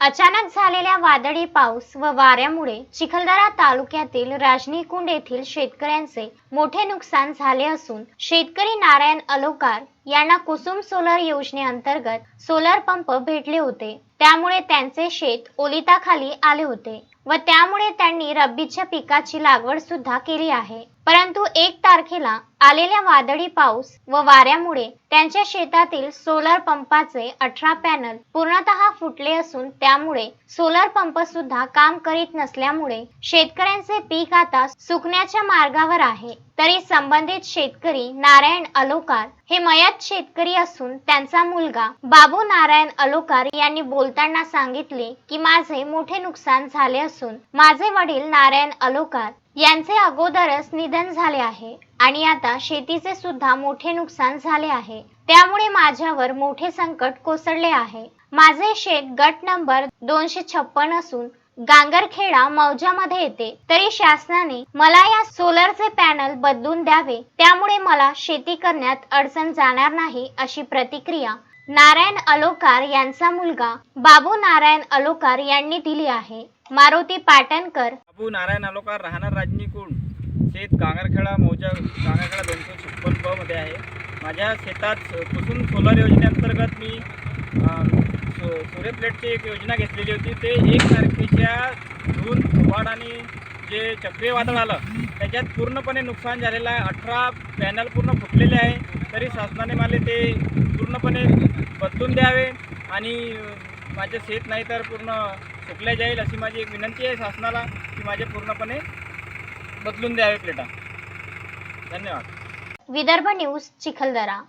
अचानक झालेल्या वादळी पाऊस व वाऱ्यामुळे चिखलदरा तालुक्यातील राजनीकुंड येथील शेतकऱ्यांचे मोठे नुकसान झाले असून शेतकरी नारायण अलोकार यांना कुसुम सोलर योजनेअंतर्गत सोलर पंप भेटले होते. त्यामुळे त्यांचे शेत ओलिताखाली आले होते व त्यामुळे त्यांनी रब्बीच्या पिकाची लागवड सुद्धा केली आहे. परंतु एक तारखेला आलेल्या वादळी पाऊस व वाऱ्यामुळे त्यांच्या शेतातील सोलर पंपाचे अठरा पॅनल पूर्णतः फुटले असून त्यामुळे सोलर पंप सुद्धा काम करीत नसल्यामुळे शेतकऱ्यांचे पीक आता सुकण्याच्या मार्गावर आहे. तरी संबंधित शेतकरी नारायण अलोकार हे मयत शेतकरी असून त्यांचा मुलगा बाबू नारायण अलोकार यांनी बोलताना सांगितले की माझे मोठे नुकसान झाले असून माझे वडील नारायण अलोकार यांचे अगोदरच निधन झाले आहे आणि आता शेतीचे सुद्धा मोठे नुकसान झाले आहे. त्यामुळे माझ्यावर मोठे संकट कोसळले आहे. माझे शेत गट नंबर दोनशे छप्पन असून गांगरखेडा मौजामध्ये येते. तरी शासनाने मला या सोलरचे पॅनल बदलून द्यावे. त्यामुळे मला शेती करण्यात अडचण जाणार नाही अशी प्रतिक्रिया नारायण अलोकार यांचा मुलगा बाबू नारायण अलोकार यांनी दिली आहे. मारुती पाटणकर. बाबू नारायण अलोकार राहणार राजनीकुंड. शेत गांगरखेडा मौजा गांगरखेडा दोनशे छप्पन ब मध्ये आहे. माझ्या शेतात कुसुम सोलर योजनेअंतर्गत मी सो सूर्य प्लेटची एक योजना घेतलेली होती. ते एक तारखेच्या जून वाढ आणि जे चक्रीवादळ आलं त्याच्यात पूर्णपणे नुकसान झालेलं आहे. अठरा पॅनल पूर्ण फुटलेले आहे. तरी शासनाने मला ते पूर्णपणे बदलून द्यावे आणि माझे शेत नाही तर पूर्ण सुकल्या जाईल अशी माझी एक विनंती आहे शासनाला की माझे पूर्णपणे बदलून द्यावे प्लेटा. धन्यवाद. विदर्भ न्यूज चिखलदरा.